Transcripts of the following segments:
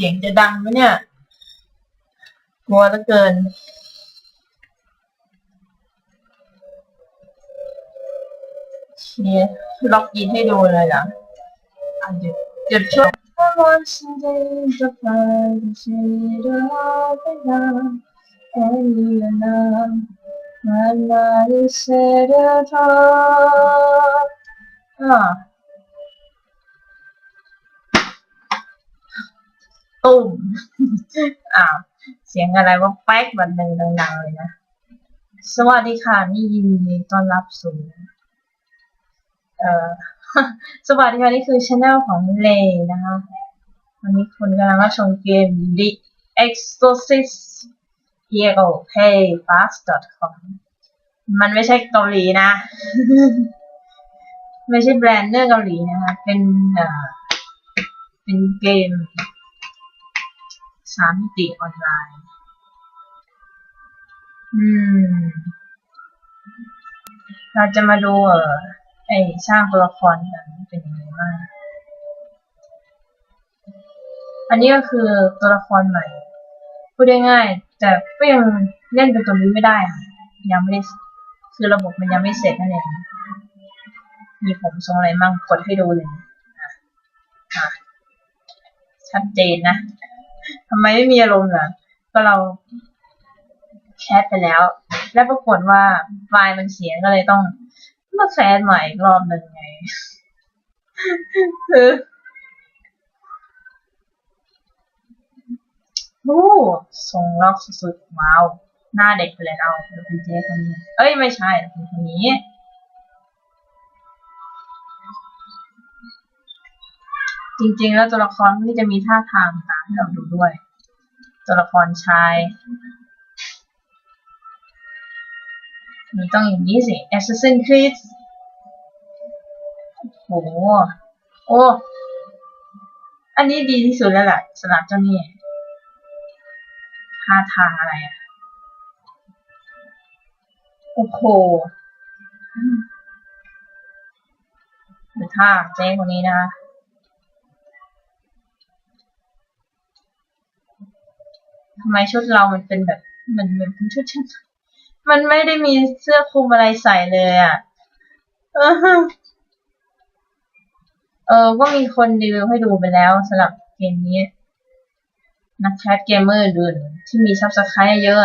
สียงจะดังไหมเนี่ย กลัวเหลือเกิน เชียล็อกอินให้ดูเลยเหรออะหยุดหยุดช่วง I want someday to find the shade of the night and you know my night is set at all อ่ ตุ่มอ้าวเสียงอะไรว่าแป๊กแบบหนึ่งดังๆเลยนะ สวัสดีค่ะ นี่ยินดีต้อนรับสู่เอ่อสวัสดีค่ะนี่คือช anel ของเลนะคะวันนี้คุณกำลังรับชมเกม The Exorcist Hero Play Fast com มันไม่ใช่เกาหลีนะ ไม่ใช่แบรนด์เนอร์เกาหลีนะคะ เป็นเอ่อเป็นเกม สามมิติออนไลน์ อืม เราจะมาดูเออไอสร้างตัวละครกันเป็นยังไงบ้าง อันนี้ก็คือตัวละครใหม่ พูดได้ง่าย แต่ก็ยังเล่นเป็นตัวนี้ไม่ได้ค่ะยังไม่ได้ คือระบบมันยังไม่เสร็จนั่นเอง มีผมทรงอะไรมั่งกดให้ดูเลยอะอะชัดเจนนะ ทำไมไม่มีอารมณ์ล่ะก็เราแคสไปแล้ว แล้วปรากฏว่าไฟล์มันเสียก็เลยต้องมาแคสใหม่อีกรอบหนึ่งไง คือโอ้ทรงล็อกสุดๆว้าว หน้าเด็กไปเลยเราเป็นเจ๊คนนี้ เอ้ยไม่ใช่เป็นคนนี้ จริง ๆ แล้วตัวละครนี่จะมีท่าทางต่างให้เราดูด้วย ตัวละครชายมันต้องอย่างนี้สิ Assassin's Creed โอ้โหโอ้อันนี้ดีที่สุดแล้วแหละสำหรับเจ้านี่ท่าทางอะไรอะ โอ้โหหรือท่าเจ๊คนนี้นะคะ ทำไมชุดเรามันเป็นแบบมันมันเป็นชุดชั้นมันไม่ได้มีเสื้อคลุมอะไรใส่เลยอะ เออเออ ก็มีคนรีวิวให้ดูไปแล้วสำหรับเกมนี้ นักแคสเกมเมอร์อื่นที่มีซับสไครต์เยอะ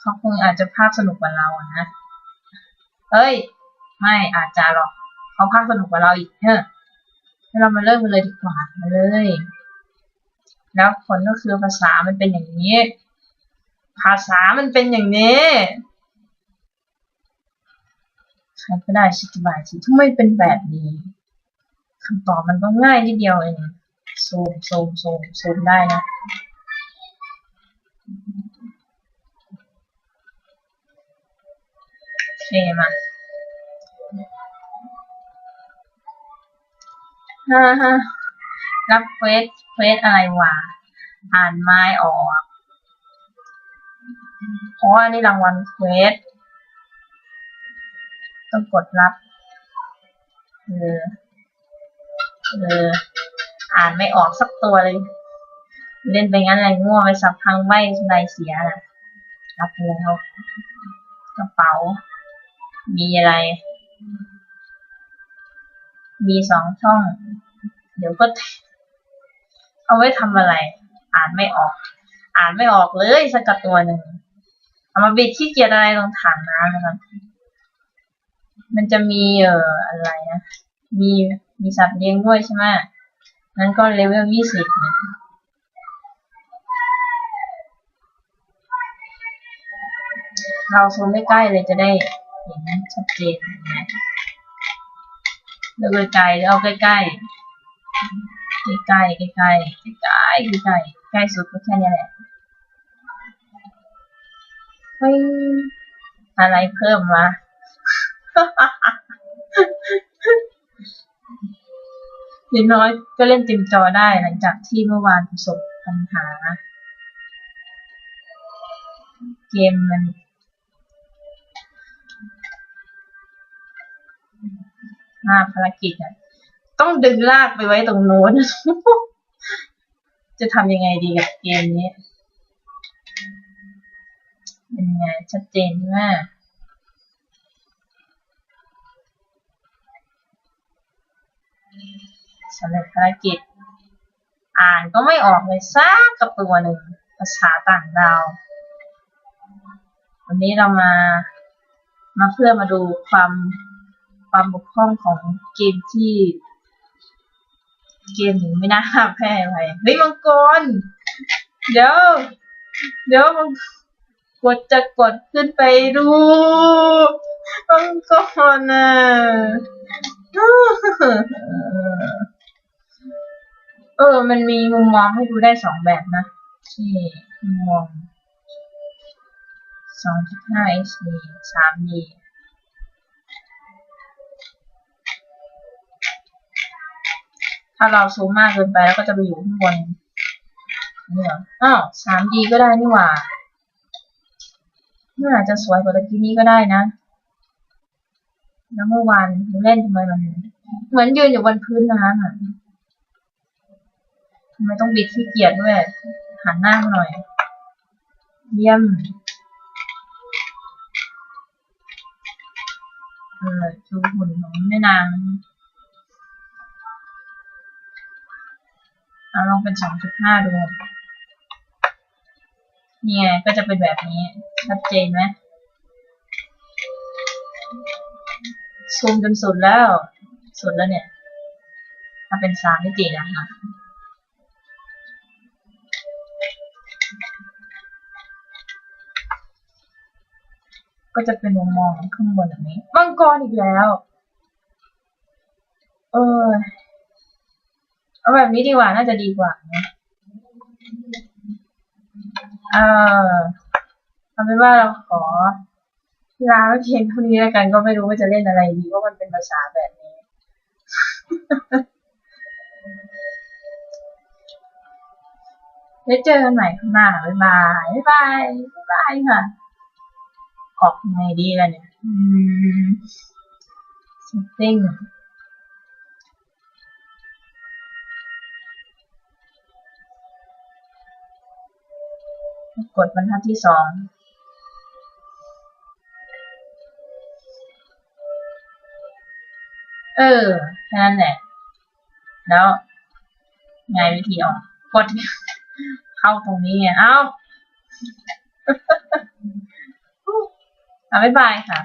เขาคงอาจจะภาคสนุกกว่าเราอะนะเอ้ย ไม่อาจจะหรอก เขาภาคสนุกกว่าเราอีกเนอะเรามาเริ่มกันเลยดีกว่ามาเลย แล้วผลก็คือภาษามันเป็นอย่างนี้ ภาษามันเป็นอย่างนี้ใครก็ได้อธิบายทีทำไมเป็นแบบนี้คำตอบมันก็ง่ายนิดเดียวเองซูมซูมซูมซูมได้นะเคมาฮ่าฮ่า รับเควสเควสอะไรวะอ่านไม้ออกเพราะว่านี่รางวัลเควสต้องกดรับเออเอออ่านไม่ออกสักตัวเลย เล่นไปงั้นอะไรง่วงไปสับพังใบไรเสียนะรับไปแล้วกระเป๋า มีอะไร มีสองช่อง เดี๋ยวก็ เอาไว้ทำอะไร อ่านไม่ออก อ่านไม่ออกเลยสักตัวหนึ่งเอามาบิดขี้เกียจอะไรตรงถังน้ำนะครับ มันจะมีเอ่ออะไรนะมีมีสัตว์เลี้ยงด้วยใช่ไหมนั้นก็เลเวลยี่สิบนะเราซูมใกล้ๆเลยจะได้เห็นชัดเจนนะเลือกไกลเอาใกล้ๆ ใกล้ๆใกล้ๆใกล้ใกล้ใกล้ใกล้ใกล้สุดก็แค่นี้แหละเฮ้ยอะไรเพิ่มมาอย่างน้อยก็เล่นเต็มจอได้หลังจากที่เมื่อวานประสบปัญหา เกมมันหน้าภารกิจอะ ต้องดึงลากไปไว้ตรงโน้น จะทำยังไงดีกับเกมนี้เป็นยังไงชัดเจนใช่ไหมสำเร็จภารกิจ อ่านก็ไม่ออกเลยสักกับตัวหนึ่งภาษาต่างดาว วันนี้เรามา มาเพื่อมาดูความความบกพร่องของเกมที่ เกมหนึ่งไม่น่าแพ้ไปเฮ้ยมังกร เดี๋ยว เดี๋ยวมังกดจะกดขึ้นไปดูมังกรน่ะเออ มันมีมุมมองให้ดูได้สองแบบนะที่มุมมองสองจุดห้า HD สาม D ถ้าเราซูมมากเกินไปแล้วก็จะไปอยู่ข้างบนเนี่ยอ้าว 3D ก็ได้นี่หว่ามันอาจจะสวยกว่าตะกี้นี้ก็ได้นะแล้วเมื่อวานเล่นทำไมมันเหมือนยืนอยู่บนพื้นน้ำอะทำไมต้องบิดขี้เกียจด้วย หันหน้ามาหน่อย เยี่ยมเออดูหุ่นของแม่นาง เอาลองเป็นสองจุดห้าดู นี่ไงก็จะเป็นแบบนี้ ชัดเจนไหมซูมจนสุดแล้ว สุดแล้วเนี่ยถ้าเป็นสามมิตินะคะก็จะเป็นมุมมองข้างบนแบบนี้มังกรอีกแล้ว เออ เอาแบบนี้ดีกว่าน่าจะดีกว่านะเออเอาเป็นว่าเราขอลาไว้เพียงเท่านี้แล้วกันก็ไม่รู้ว่าจะเล่นอะไรดีเพราะมันเป็นภาษาแบบนี้ไว้เจอกันใหม่ข้างหน้าบ๊ายบายบ๊ายบายบ๊ายบายค่ะ ออกยังไงดีล่ะเนี่ย อืม setting กดบรรทัดที่สองเออแค่นั้นแหละ แล้วไงวิธีออกกดเข้าตรงนี้ไงเอ้าอะบ๊ายบายค่ะ